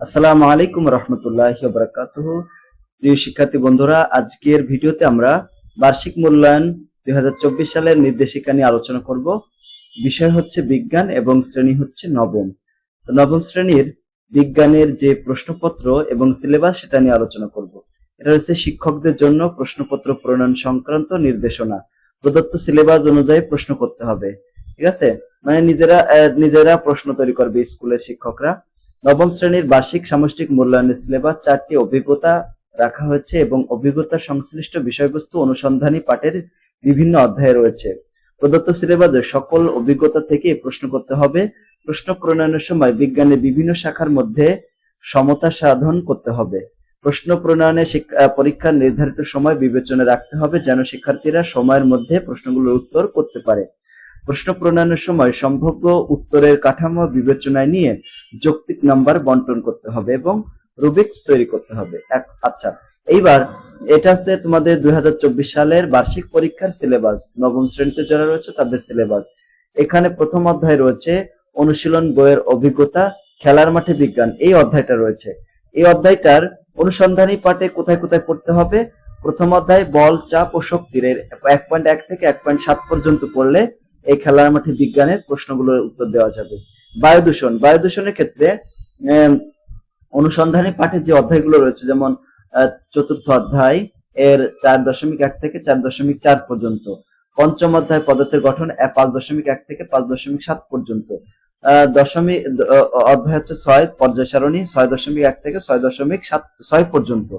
আসসালামু আলাইকুম রহমতুল্লাহ বারাকাতুহ। প্রিয় শিক্ষার্থী বন্ধুরা, আজকের ভিডিওতে আমরা বার্ষিক মূল্যায়ন দুই সালের নির্দেশিকা নিয়ে আলোচনা করব। বিষয় হচ্ছে বিজ্ঞান এবং শ্রেণি হচ্ছে নবম। নবম শ্রেণির বিজ্ঞানের যে প্রশ্নপত্র এবং সিলেবাস সেটা নিয়ে আলোচনা করব। এটা হচ্ছে শিক্ষকদের জন্য প্রশ্নপত্র প্রণয়ন সংক্রান্ত নির্দেশনা। প্রদত্ত সিলেবাস অনুযায়ী প্রশ্ন করতে হবে। ঠিক আছে? মানে নিজেরা নিজেরা প্রশ্ন তৈরি করবে স্কুলের শিক্ষকরা। নবম শ্রেণির বার্ষিক সামষ্টিক মূল্যায়নের সিলেবাস চারটি অভিজ্ঞতা রাখা হয়েছে এবং অভিজ্ঞতা সংশ্লিষ্ট বিষয়বস্তু অনুসন্ধানী পাঠের বিভিন্ন অধ্যায়ে রয়েছে। প্রদত্ত সিলেবাসের সকল অভিজ্ঞতা থেকে প্রশ্ন করতে হবে। প্রশ্ন প্রণয়নের সময় বিজ্ঞানের বিভিন্ন শাখার মধ্যে সমতা সাধন করতে হবে। প্রশ্ন প্রণয়নে পরীক্ষার নির্ধারিত সময় বিবেচনা রাখতে হবে যেন শিক্ষার্থীরা সময়ের মধ্যে প্রশ্নগুলোর উত্তর করতে পারে। প্রশ্ন প্রণয়নের সময় সম্ভাব্য উত্তরের কাঠামো বিবেচনায় নিয়ে যৌক্তিক নাম্বার বন্টন করতে হবে এবং রুবিক্স তৈরি করতে হবে। আচ্ছা এইবার এটা হচ্ছে তোমাদের দুই সালের বার্ষিক পরীক্ষার সিলেবাস। নবম শ্রেণীতে যারা রয়েছে তাদের সিলেবাস। এখানে প্রথম অধ্যায় রয়েছে অনুশীলন বইয়ের অভিজ্ঞতা, খেলার মাঠে বিজ্ঞান, এই অধ্যায়টা রয়েছে। এই অধ্যায়টার অনুসন্ধানী পাঠে কোথায় কোথায় পড়তে হবে? প্রথম অধ্যায় বল, চাপ ও শক্তির, এক পয়েন্ট এক থেকে এক পয়েন্ট সাত পর্যন্ত পড়লে এই খেলার মাঠে বিজ্ঞানের প্রশ্নগুলোর উত্তর দেওয়া যাবে। বায়ু দূষণ বায়ু দূষণের ক্ষেত্রে অনুসন্ধানী পাঠে যে অধ্যায়গুলো রয়েছে, যেমন চতুর্থ অধ্যায় এর চার দশমিক এক থেকে চার দশমিক চার পর্যন্ত, পঞ্চম অধ্যায় পদার্থের গঠন পাঁচ দশমিক এক থেকে পাঁচ দশমিক সাত পর্যন্ত দশমিক অধ্যায় হচ্ছে ছয়, পর্যায় সারণী ছয় দশমিক এক থেকে ছয় দশমিক সাত, ছয় পর্যন্ত।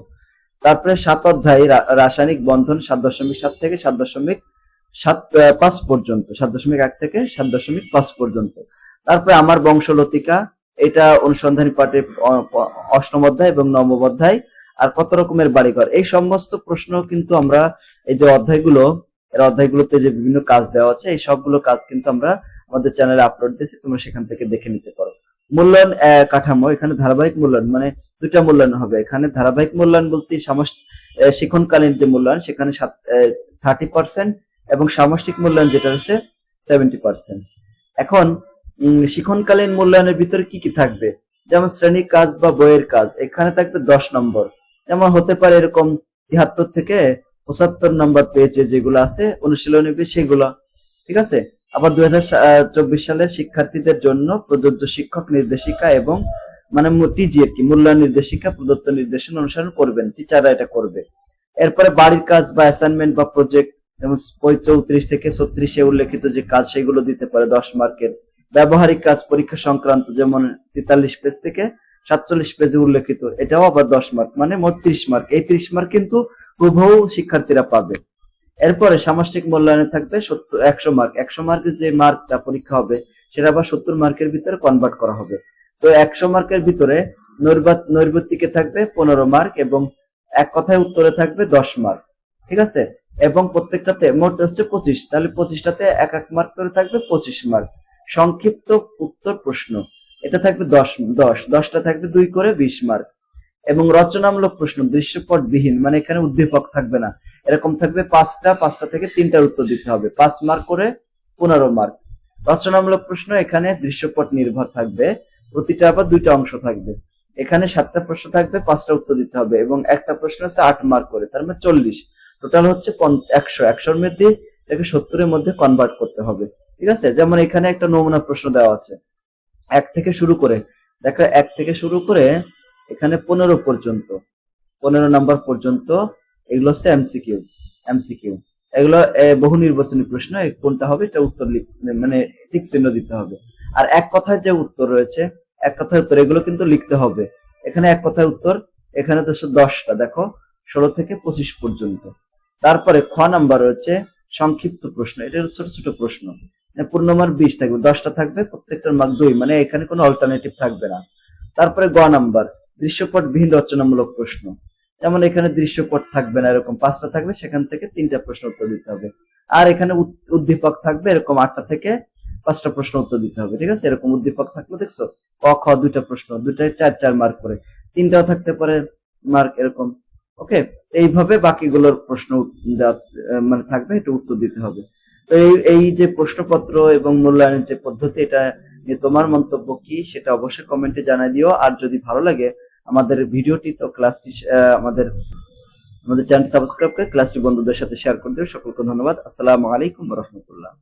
তারপরে সাত অধ্যায় রাসায়নিক বন্ধন সাত দশমিক সাত থেকে সাত দশমিক সাত পাঁচ পর্যন্ত, সাত দশমিক এক থেকে সাত দশমিক পাঁচ পর্যন্ত। তারপরে আমার বংশলতিকা, এটা অনুসন্ধানী পাঠে অষ্টম অধ্যায় এবং নবম অধ্যায়, আর কত রকমের বাড়িঘর? এই সমস্ত প্রশ্ন কিন্তু আমরা, এই যে অধ্যায়গুলো, এর অধ্যায়গুলোতে যে বিভিন্ন কাজ দেওয়া আছে, এই সবগুলো কাজ কিন্তু আমরা আমাদের চ্যানেলে আপলোড দিয়েছি, তোমরা সেখান থেকে দেখে নিতে পারো। মূল্যায়ন কাঠামো, এখানে ধারাবাহিক মূল্যায়ন মানে দুইটা মূল্যায়ন হবে। এখানে ধারাবাহিক মূল্যায়ন বলতে শিক্ষণকালীন যে মূল্যায়ন, সেখানে থার্টি পার্সেন্ট এবং সামষ্টিক মূল্যায়ন যেটা হচ্ছে সেভেন্টি পার্সেন্ট এখন শিক্ষণকালীন মূল্যায়নের ভিতরে কি কি থাকবে? যেমন শ্রেণি কাজ বা বইয়ের কাজ, এখানে থাকবে দশ নম্বর। যেমন হতে পারে এরকম তিয়াত্তর থেকে পঁচাত্তর নম্বর পেয়েছে যেগুলো আছে, অনুশীলনী সেগুলো। ঠিক আছে? আবার দুই চব্বিশ সালের শিক্ষার্থীদের জন্য প্রযোজ্য শিক্ষক নির্দেশিকা এবং মানে টিজি আর কি, মূল্যায়ন নির্দেশিকা, প্রদত্ত নির্দেশন অনুসরণ করবেন। টিচাররা এটা করবে। এরপরে বাড়ির কাজ বা অ্যাসাইনমেন্ট বা প্রজেক্ট যেমন চৌত্রিশ থেকে ছত্রিশে উল্লেখিত যে কাজ, সেগুলো দিতে পারে দশ মার্কের ব্যবহারিক কাজ পরীক্ষা সংক্রান্ত, যেমন তেতাল্লিশ পেজ থেকে সাতচল্লিশ পেজে উল্লেখিত। এটাও আবার দশ মার্ক মানে মোট ত্রিশ মার্ক। এই ত্রিশ মার্ক কিন্তু হুবহু শিক্ষার্থীরা পাবে। এরপরে সামষ্টিক মূল্যায়নে থাকবে সত্তর, একশো মার্ক। একশো মার্কের যে মার্কটা পরীক্ষা হবে, সেটা আবার সত্তর মার্কের ভিতরে কনভার্ট করা হবে। তো একশো মার্কের ভিতরে নৈর্বাত, নৈর্বৃত্তিকে থাকবে পনেরো মার্ক এবং এক কথায় উত্তরে থাকবে দশ মার্ক। ঠিক আছে? এবং প্রত্যেকটাতে মোট হচ্ছে পঁচিশ। তাহলে পঁচিশটাতে এক এক মার্ক করে থাকবে পঁচিশ মার্ক সংক্ষিপ্ত উত্তর প্রশ্ন। এটা থাকবে দশ দশ। দশটা থাকবে দুই করে বিশ মার্ক এবং রচনামূলক প্রশ্ন দৃশ্যপট বিহীন মানে এখানে উদ্দীপক থাকবে না। এরকম থাকবে পাঁচটা পাঁচটা থেকে তিনটার উত্তর দিতে হবে। পাঁচ মার্ক করে পনেরো মার্ক রচনামূলক প্রশ্ন, এখানে দৃশ্যপট নির্ভর থাকবে। প্রতিটা আবার দুইটা অংশ থাকবে। এখানে সাতটা প্রশ্ন থাকবে, পাঁচটা উত্তর দিতে হবে। এবং একটা প্রশ্ন হচ্ছে আট মার্ক করে, তার মানে চল্লিশ। টোটাল হচ্ছে একশো, একশোর মধ্যে এটাকে সত্তরের মধ্যে কনভার্ট করতে হবে। ঠিক আছে? যেমন এখানে একটা নমুনা প্রশ্ন দেওয়া আছে। এক থেকে শুরু করে, দেখো, এক থেকে শুরু করে এখানে পনেরো পর্যন্ত, পনেরো নাম্বার পর্যন্ত, এগুলো হচ্ছে এমসিকিউ এমসিকিউ এগুলো বহু নির্বাচনী প্রশ্ন কোনটা হবে? এটা উত্তর মানে ঠিক চিহ্ন দিতে হবে। আর এক কথায় যে উত্তর রয়েছে, এক কথায় উত্তর, এগুলো কিন্তু লিখতে হবে। এখানে এক কথায় উত্তর, এখানে তো দশটা, দেখো, ষোলো থেকে পঁচিশ পর্যন্ত। তারপরে খ নাম্বার রয়েছে সংক্ষিপ্ত প্রশ্ন। এটা ছোট ছোট প্রশ্ন। মানে পূর্ণমার বিশ থাকবে, দশটা থাকবে, প্রত্যেকটার মার্ক দুই মানে এখানে কোনো অল্টারনেটিভ থাকবে না। তারপরে গ নাম্বার, দৃশ্যপট বিহীন রচনামূলক প্রশ্ন। যেমন এখানে দৃশ্যপট থাকবে না, এরকম পাঁচটা থাকবে, সেখান থেকে তিনটা প্রশ্ন উত্তর দিতে হবে। আর এখানে উদ্দীপক থাকবে, এরকম আটটা থেকে পাঁচটা প্রশ্ন উত্তর দিতে হবে, ঠিক আছে? এরকম উদ্দীপক থাকলে দেখছ, ক, খ, দুইটা প্রশ্ন, দুইটায় চার চার মার্ক করে। তিনটাও থাকতে পারে মার্ক এরকম। ওকে, এইভাবে বাকিগুলোর প্রশ্ন মানে থাকবে, এটা উত্তর দিতে হবে। তো এই যে প্রশ্নপত্র এবং মূল্যায়নের যে পদ্ধতি, এটা তোমার মন্তব্য কি, সেটা অবশ্যই কমেন্টে জানাই দিও। আর যদি ভালো লাগে, আমাদের ভিডিওটি তো ক্লাসটি আমাদের আমাদের চ্যানেল সাবস্ক্রাইব করে ক্লাসটি বন্ধুদের সাথে শেয়ার করে দিও। সকলকে ধন্যবাদ। আসসালামু আলাইকুম রহমতুল্লাহ।